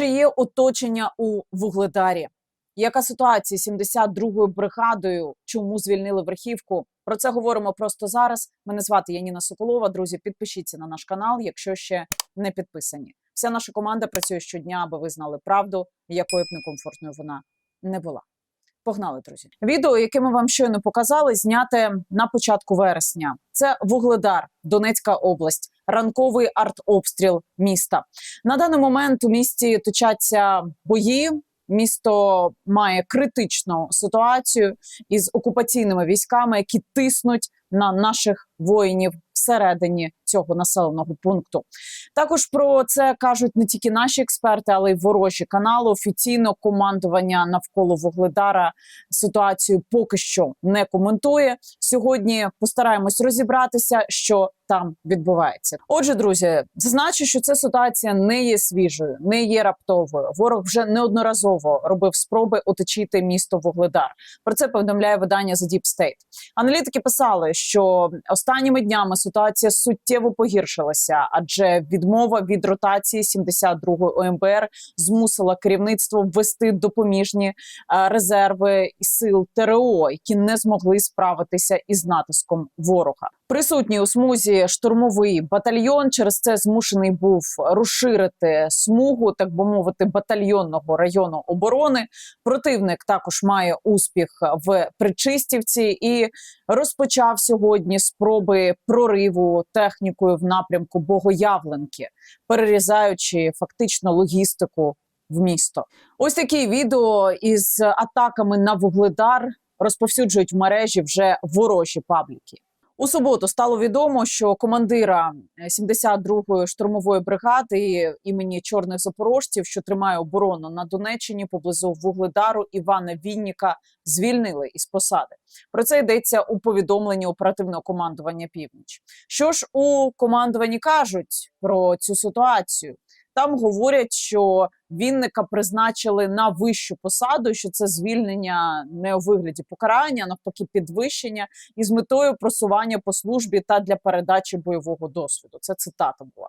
Чи є оточення у Вугледарі? Яка ситуація з 72-ю бригадою? Чому звільнили верхівку? Про це говоримо просто зараз. Мене звати Яніна Соколова. Друзі, підпишіться на наш канал, якщо ще не підписані. Вся наша команда працює щодня, аби ви знали правду, якою б некомфортною вона не була. Погнали, друзі. Відео, яке ми вам щойно показали, зняте на початку вересня. Це Вугледар, Донецька область, ранковий артобстріл міста. На даний момент у місті точаться бої. Місто має критичну ситуацію із окупаційними військами, які тиснуть на наших воїнів всередині цього населеного пункту. Також про це кажуть не тільки наші експерти, але й ворожі канали. Офіційно командування навколо Вугледара ситуацію поки що не коментує. Сьогодні постараємось розібратися, що там відбувається. Отже, друзі, зазначу, що ця ситуація не є свіжою, не є раптовою. Ворог вже неодноразово робив спроби оточити місто Вугледар. Про це повідомляє видання The Deep State. Аналітики писали, що останніми днями ситуація суттєво погіршилася, адже відмова від ротації 72-ї ОМБР змусила керівництво ввести допоміжні е, резерви і сил ТРО, які не змогли справитися із натиском ворога. Присутній у смузі штурмовий батальйон через це змушений був розширити смугу, так би мовити, батальйонного району оборони. Противник також має успіх в Причистівці і розпочав сьогодні спроби прориву технікою в напрямку Богоявленки, перерізаючи фактично логістику в місто. Ось такі відео із атаками на Вугледар розповсюджують в мережі вже ворожі пабліки. У суботу стало відомо, що командира 72-ї штурмової бригади імені чорних запорожців, що тримає оборону на Донеччині поблизу Вугледару Івана Вінніка, звільнили із посади. Про це йдеться у повідомленні оперативного командування Північ. Що ж у командуванні кажуть про цю ситуацію? Там говорять, що Вінника призначили на вищу посаду, що це звільнення не у вигляді покарання, а навпаки, підвищення із метою просування по службі та для передачі бойового досвіду. Це цитата була.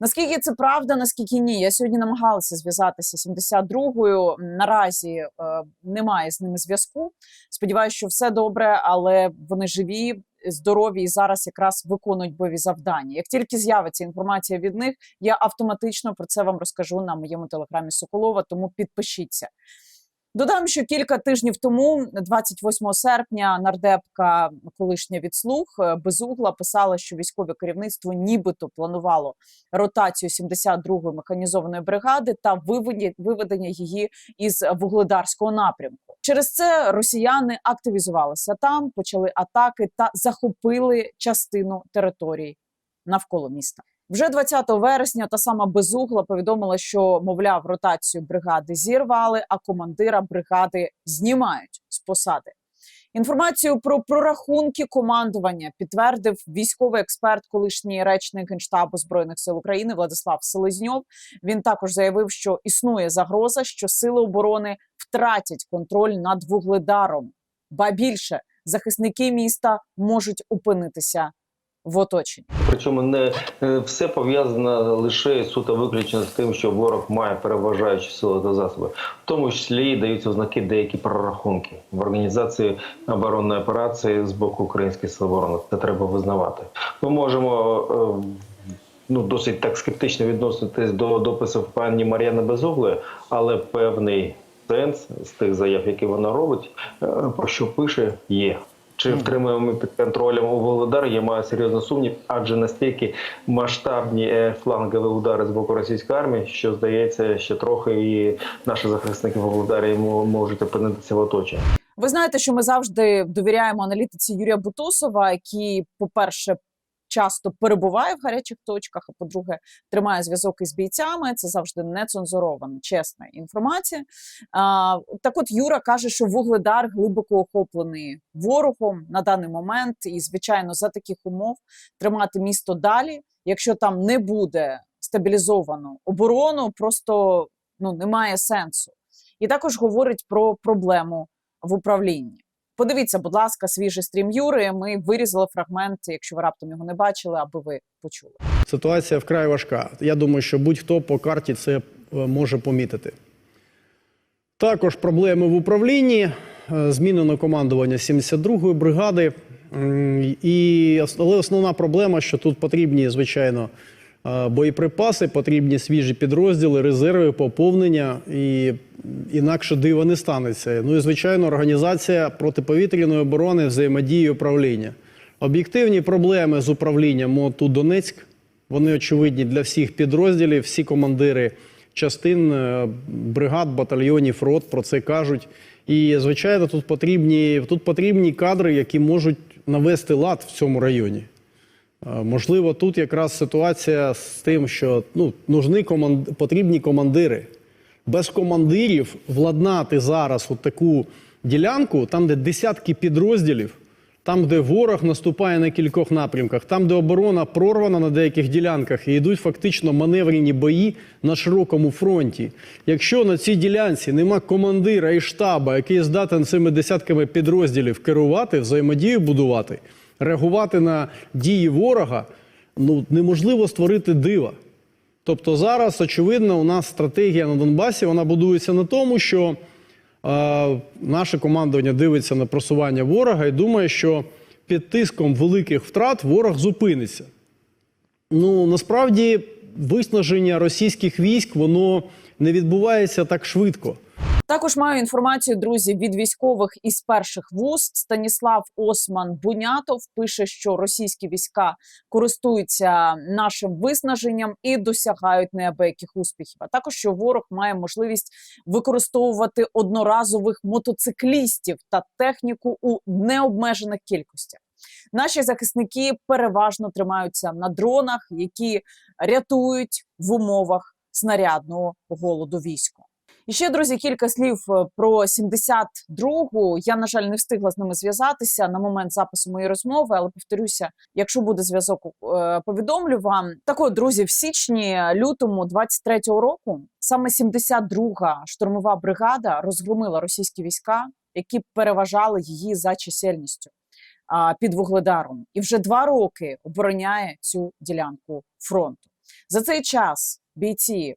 Наскільки це правда, наскільки ні? Я сьогодні намагалася зв'язатися з 72-ю. Наразі е, немає з ними зв'язку. Сподіваюся, що все добре, але вони живі, здорові і зараз якраз виконують бойові завдання. Як тільки з'явиться інформація від них, я автоматично про це вам розкажу на моєму телеграмі Соколова. Тому підпишіться. Додам, що кілька тижнів тому, 28 серпня, нардепка колишня від слуг е, безугла писала, що військове керівництво нібито планувало ротацію 72-ї механізованої бригади та виведення її із вугледарського напрямку. Через це росіяни активізувалися там, почали атаки та захопили частину території навколо міста. Вже 20 вересня та сама безугла повідомила, що мовляв ротацію бригади зірвали, а командира бригади знімають з посади. Інформацію про прорахунки командування підтвердив військовий експерт, колишній речник генштабу збройних сил України Владислав Селезньов. Він також заявив, що існує загроза, що сили оборони втратять контроль над вугледаром. Ба більше захисники міста можуть опинитися в оточенні. Причому не е, все пов'язано лише суто виключно з тим, що ворог має переважаючі сили та засоби, в тому числі даються ознаки деякі прорахунки в організації оборонної операції з боку українських сил оборони. Це треба визнавати. Ми можемо. е, Ну, досить так скептично відноситись до дописів пані Мар'яни Безугли, але певний сенс з тих заяв, які вона робить, е, про що пише, є. Чи втримуємо ми під контролем у Володар? Я маю серйозно сумнів, адже настільки масштабні е, флангові удари з боку російської армії, що здається, що трохи і наші захисники в Володарі можуть опинитися в оточенні. Ви знаєте, що ми завжди довіряємо аналітиці Юрія Бутусова, який, по-перше, часто перебуває в гарячих точках, а по-друге, тримає зв'язок із бійцями. Це завжди нецензурована, чесна інформація. А, так, от Юра каже, що Вугледар глибоко охоплений ворогом на даний момент, і звичайно, за таких умов тримати місто далі. Якщо там не буде стабілізовано оборону, просто ну немає сенсу. І також говорить про проблему в управлінні. Подивіться, будь ласка, свіжий стрім Юри. Ми вирізали фрагмент, якщо ви раптом його не бачили, аби ви почули. Ситуація вкрай важка. Я думаю, що будь-хто по карті це е, може помітити. Також проблеми в управлінні, е, змінено командування 72-ї бригади. І, але основна проблема, що тут потрібні, звичайно, боєприпаси, потрібні свіжі підрозділи, резерви, поповнення, і інакше дива не станеться. Ну і, звичайно, організація протиповітряної оборони, взаємодії управління. Об'єктивні проблеми з управлінням МОТУ Донецьк. Вони очевидні для всіх підрозділів, всі командири частин е, бригад, батальйонів, рот про це кажуть. І, звичайно, тут потрібні, тут потрібні кадри, які можуть навести лад в цьому районі. Е, Можливо, тут якраз ситуація з тим, що ну, нужні команд... потрібні командири. Без командирів владнати зараз от таку ділянку, там, де десятки підрозділів, там, де ворог наступає на кількох напрямках, там, де оборона прорвана на деяких ділянках, і йдуть фактично маневрені бої на широкому фронті. Якщо на цій ділянці нема командира і штаба, який здатен цими десятками підрозділів керувати, взаємодію будувати, реагувати на дії ворога, ну неможливо створити дива. Тобто зараз, очевидно, у нас стратегія на Донбасі вона будується на тому, що е, наше командування дивиться на просування ворога і думає, що під тиском великих втрат ворог зупиниться. Ну насправді виснаження російських військ воно не відбувається так швидко. Також маю інформацію, друзі, від військових із перших вуст. Станіслав Осман Бунятов пише, що російські війська користуються нашим виснаженням і досягають неабияких успіхів. А також що ворог має можливість використовувати одноразових мотоциклістів та техніку у необмежених кількостях. Наші захисники переважно тримаються на дронах, які рятують в умовах снарядного голоду війська. І ще, друзі, кілька слів е, про 72-гу. Я, на жаль, не встигла з ними зв'язатися на момент запису моєї розмови, але повторюся, якщо буде зв'язок, е, повідомлю вам. Так от, друзі, в січні лютому 23-го року саме 72-га штурмова бригада розгромила російські війська, які переважали її за чисельністю під вугледаром, і вже два роки обороняє цю ділянку фронту. За цей час бійці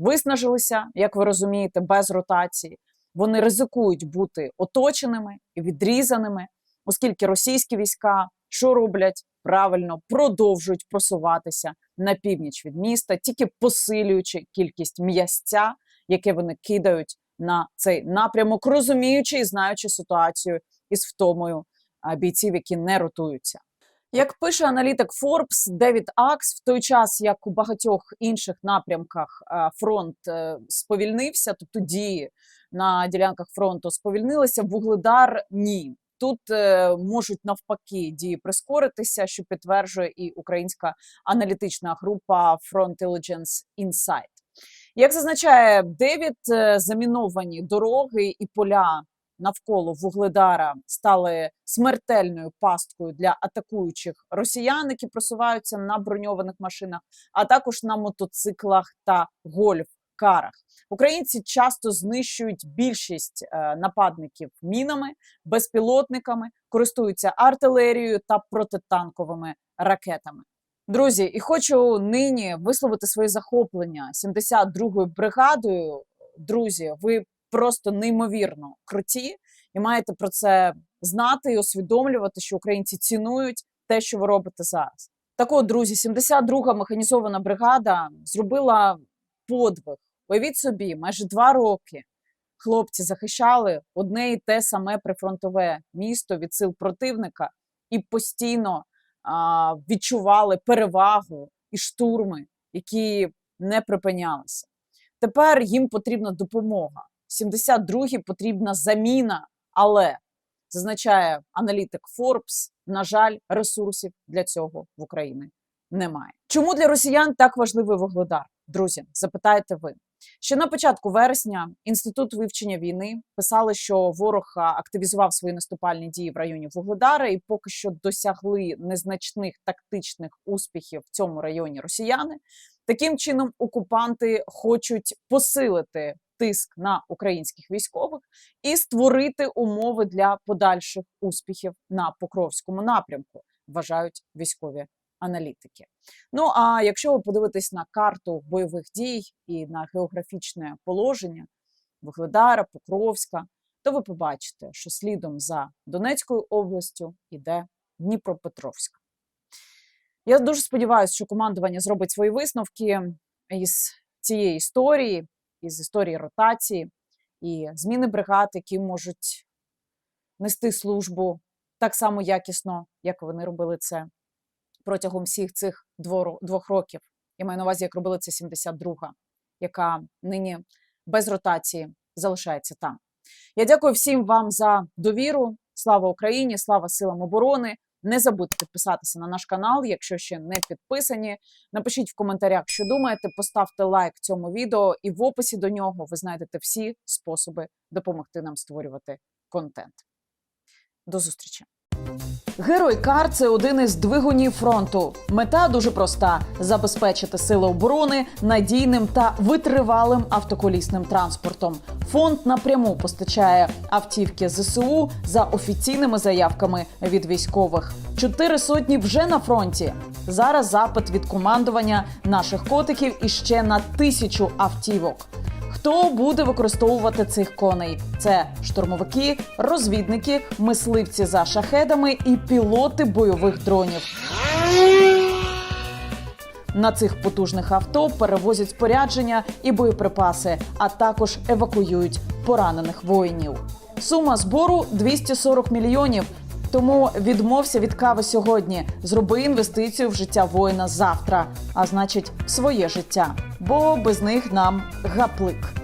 виснажилися, як ви розумієте, без ротації. Вони ризикують бути оточеними і відрізаними, оскільки російські війська що роблять правильно продовжують просуватися на північ від міста, тільки посилюючи кількість м'ясця, яке вони кидають на цей напрямок, розуміючи і знаючи ситуацію із втомою бійців, які не ротуються. Як пише аналітик Forbes Девід Акс, в той час як у багатьох інших напрямках фронт е, сповільнився, тобто дії на ділянках фронту сповільнилися, вугледар ні. Тут е, можуть навпаки дії прискоритися, що підтверджує і українська аналітична група Frontelligence Insight. Як зазначає Девід, е, заміновані дороги і поля навколо Вугледара стали смертельною пасткою для атакуючих росіян, які просуваються на броньованих машинах, а також на мотоциклах та гольф-карах. Українці часто знищують більшість е, нападників мінами, безпілотниками, користуються артилерією та протитанковими ракетами. Друзі, і хочу нині висловити своє захоплення 72-ю бригадою. Друзі, ви просто неймовірно круті, і маєте про це знати і усвідомлювати, що українці цінують те, що ви робите зараз. Так от, друзі, 72-га механізована бригада зробила подвиг. Уявіть собі, майже два роки хлопці захищали одне і те саме прифронтове місто від сил противника і постійно а, відчували перевагу і штурми, які не припинялися. Тепер їм потрібна допомога. 72-й потрібна заміна, але зазначає аналітик Forbes, на жаль, ресурсів для цього в Україні немає. Чому для росіян так важливий вугледар? Друзі, запитаєте ви. Ще на початку вересня інститут вивчення війни писали, що ворог активізував свої наступальні дії в районі Вугледара, і поки що досягли незначних тактичних успіхів в цьому районі росіяни. Таким чином, окупанти хочуть посилити тиск на українських військових і створити умови для подальших успіхів на Покровському напрямку, вважають військові аналітики. Ну а якщо ви подивитесь на карту бойових дій і на географічне положення Вугледара, Покровська, то ви побачите, що слідом за Донецькою областю йде Дніпропетровська. Я дуже сподіваюся, що командування зробить свої висновки із цієї історії, із історії ротації і зміни бригад, які можуть нести службу так само якісно, як вони робили це протягом всіх цих двох років. Я маю на увазі, як робили це 72-га, яка нині без ротації залишається там. Я дякую всім вам за довіру. Слава Україні! Слава силам оборони! Не забудьте підписатися на наш канал, якщо ще не підписані. Напишіть в коментарях, що думаєте, поставте лайк цьому відео, і в описі до нього ви знайдете всі способи допомогти нам створювати контент. До зустрічі! Герой Кар це один із двигунів фронту. Мета дуже проста: забезпечити сили оборони надійним та витривалим автоколісним транспортом. Фонд напряму постачає автівки ЗСУ за офіційними заявками від військових. Чотири сотні вже на фронті. Зараз запит від командування наших котиків іще на тисячу автівок. Хто буде використовувати цих коней? Це штурмовики, розвідники, мисливці за шахедами і пілоти бойових дронів. На цих потужних авто перевозять спорядження і боєприпаси, а також евакуюють поранених воїнів. Сума збору 240 мільйонів. Тому відмовся від кави сьогодні. Зроби інвестицію в життя воїна завтра, а значить, своє життя. Бо без них нам гаплик.